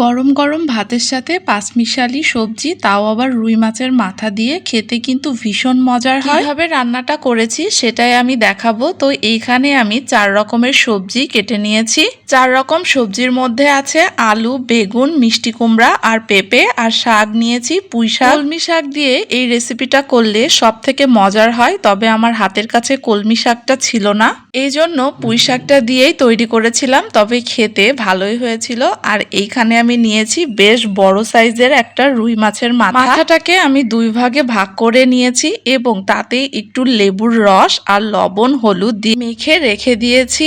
গরম গরম ভাতের সাথে পাঁচমিশালি সবজি, তাও আবার রুই মাছের মাথা দিয়ে খেতে কিন্তু ভীষণ মজার হয়। কীভাবে রান্নাটা করেছি সেটাই আমি দেখাবো। তো এইখানে আমি চার রকমের সবজি কেটে নিয়েছি। চার রকম সবজির মধ্যে আছে আলু, বেগুন, মিষ্টি কুমড়া আর পেঁপে আর শাক নিয়েছি, পুঁই শাক। কলমি শাক দিয়ে এই রেসিপিটা করলে সব থেকে মজার হয়, তবে আমার হাতের কাছে কলমি শাকটা ছিল না। এই জন্য পুঁই শাকটা দিয়েই তৈরি করেছিলাম, তবে খেতে ভালোই হয়েছিল। আর এইখানে আমি নিয়েছি বেশ বড় সাইজের একটা রুই মাছের মাথা। মাথাটাকে আমি দুই ভাগে ভাগ করে নিয়েছি এবং তাতে একটু লেবুর রস আর লবণ, হলুদ দিয়ে মেখে রেখে দিয়েছি।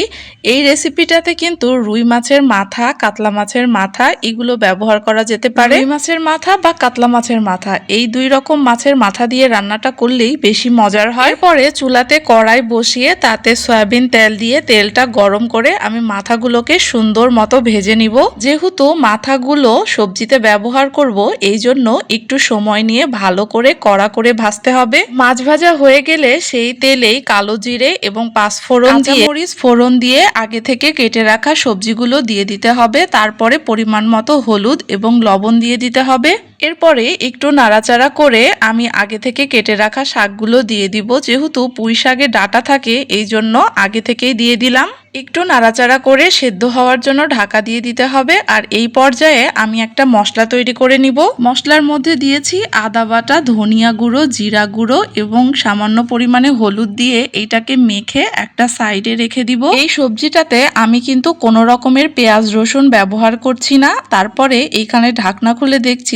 এই রেসিপিটাতে কিন্তু রুই মাছের মাথা, কাতলা মাছের মাথা এগুলো ব্যবহার করা যেতে পারে। রুই মাছের মাথা বা কাতলা মাছের মাথা, এই দুই রকম মাছের মাথা দিয়ে রান্নাটা করলেই বেশি মজার হয়। পরে চুলাতে কড়াই বসিয়ে তাতে সয়াবিন তেল দিয়ে তেলটা গরম করে আমি মাথাগুলোকে সুন্দর মতো ভেজে নিব। যেহেতু মাথাগুলো সবজিতে ব্যবহার করব এই জন্য একটু সময় নিয়ে ভালো করে কড়া করে ভাজতে হবে। মাছ ভাজা হয়ে গেলে সেই তেলেই কালো জিরে এবং পাঁচফোড়ন দিয়ে মরিচ ফোড়ন দিয়ে আগে থেকে কেটে রাখা সবজিগুলো দিয়ে দিতে হবে। তারপরে পরিমাণ মতো হলুদ এবং লবণ দিয়ে দিতে হবে। এরপরে একটু নাড়াচাড়া করে আমি আগে থেকে কেটে রাখা শাকগুলো দিয়ে দিব। যেহেতু পুঁই শাকে ডাটা থাকে, এই জন্য আগে থেকেই দিয়ে দিলাম। একটু নাড়াচাড়া করে সেদ্ধ হওয়ার জন্য ঢাকা দিয়ে দিতে হবে। আর এই পর্যায়ে আমি একটা মশলা তৈরি করে নিব। মশলার মধ্যে দিয়েছি আদা বাটা, ধনিয়া গুঁড়ো, জিরা গুঁড়ো এবং সামান্য পরিমাণে হলুদ দিয়ে এইটাকে মেখে একটা সাইডে রেখে দিব। এই সবজিটাতে আমি কিন্তু কোনো রকমের পেঁয়াজ, রসুন ব্যবহার করছি না। তারপরে এইখানে ঢাকনা খুলে দেখছি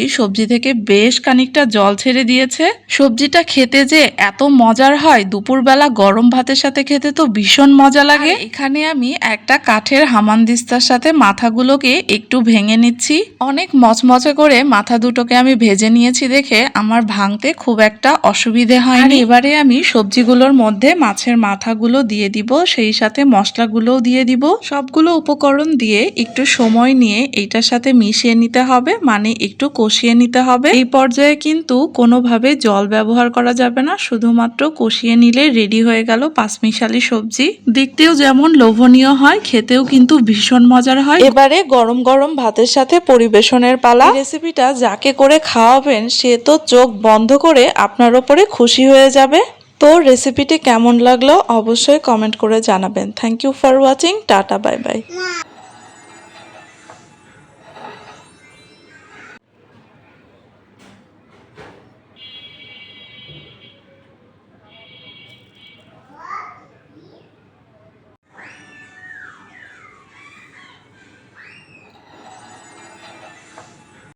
থেকে বেশ খানিকটা জল ছেড়ে দিয়েছে। সবজিটা খেতে যে এত মজার হয় দুপুরবেলা গরম ভাতের সাথে খেতে তো ভীষণ মজা লাগে। এখানে আমি একটা কাঠের হামানদিস্তার সাথে মাথাগুলোকে একটু ভেঙে নিচ্ছি। অনেক মচমচে করে মাথা দুটোকে আমি ভেজে নিয়েছি দেখে আমার ভাঙতে খুব একটা অসুবিধে হয়নি। এবারে আমি সবজিগুলোর মধ্যে মাছের মাথাগুলো দিয়ে দিব সেই সাথে মশলাগুলোও দিয়ে দিব। সবগুলো উপকরণ দিয়ে একটু সময় নিয়ে এইটার সাথে মিশিয়ে নিতে হবে মানে একটু কষিয়ে নিতে হবে। এই পর্যায়ে কিন্তু কোনোভাবে জল ব্যবহার করা যাবে না। শুধুমাত্র কষিয়ে নিলে রেডি হয়ে গেল পাঁচমিশালি সবজি। দেখতেও যেমন লোভনীয় হয়, খেতেও কিন্তু ভীষণ মজার হয়। এবারে গরম গরম ভাতের সাথে পরিবেশনের পালা। রেসিপিটা যাকে করে খাওয়াবেন, সে তো চোখ বন্ধ করে আপনার ওপরে খুশি হয়ে যাবে। তো রেসিপিটি কেমন লাগল অবশ্যই কমেন্ট করে জানাবেন। Thank you for watching tata bye bye